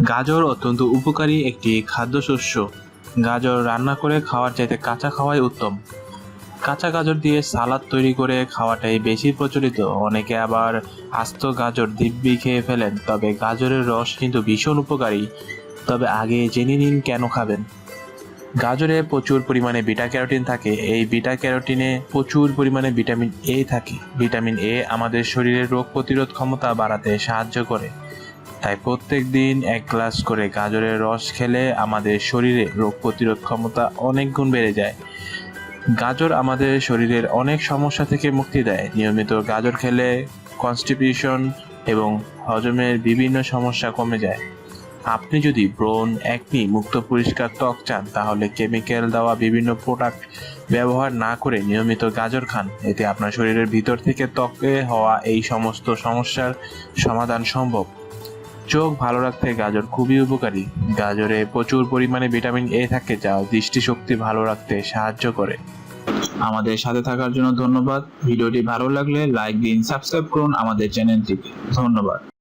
গাজর অত্যন্ত উপকারী একটি খাদ্যশস্য। গাজর রান্না করে খাওয়ার চাইতে কাঁচা খাওয়াই উত্তম। কাঁচা গাজর দিয়ে সালাদ তৈরি করে খাওয়াটাই বেশি প্রচলিত। অনেকে আবার আস্ত গাজর দিব্যি খেয়ে ফেলেন, তবে গাজরের রস কিন্তু ভীষণ উপকারী। তবে আগে জেনে নিন কেন খাবেন। গাজরে প্রচুর পরিমাণে বিটা ক্যারোটিন থাকে। এই বিটা ক্যারোটিনে প্রচুর পরিমাণে ভিটামিন এ থাকে। ভিটামিন এ আমাদের শরীরের রোগ প্রতিরোধ ক্ষমতা বাড়াতে সাহায্য করে। তাই প্রত্যেক দিন এক গ্লাস করে গাজরের রস খেলে আমাদের শরীরে রোগ প্রতিরোধ ক্ষমতা অনেক গুণ বেড়ে যায়। গাজর আমাদের শরীরের অনেক সমস্যা থেকে মুক্তি দেয়। নিয়মিত গাজর খেলে কনস্টিপিউশন এবং হজমের বিভিন্ন সমস্যা কমে যায়। আপনি যদি ব্রণ একনি মুক্ত পরিষ্কার ত্বক চান, তাহলে কেমিক্যাল দেওয়া বিভিন্ন প্রোডাক্ট ব্যবহার না করে নিয়মিত গাজর খান। এতে আপনার শরীরের ভিতর থেকে ত্বকে হওয়া এই সমস্ত সমস্যার সমাধান সম্ভব। চোখ ভালো রাখতে গাজর খুবই উপকারী। গাজরে প্রচুর পরিমাণে ভিটামিন এ থাকে যা দৃষ্টিশক্তি ভালো রাখতে সাহায্য করে। আমাদের সাথে থাকার জন্য ধন্যবাদ। ভিডিওটি ভালো লাগলে লাইক দিন, সাবস্ক্রাইব করুন আমাদের চ্যানেলটিকে। ধন্যবাদ।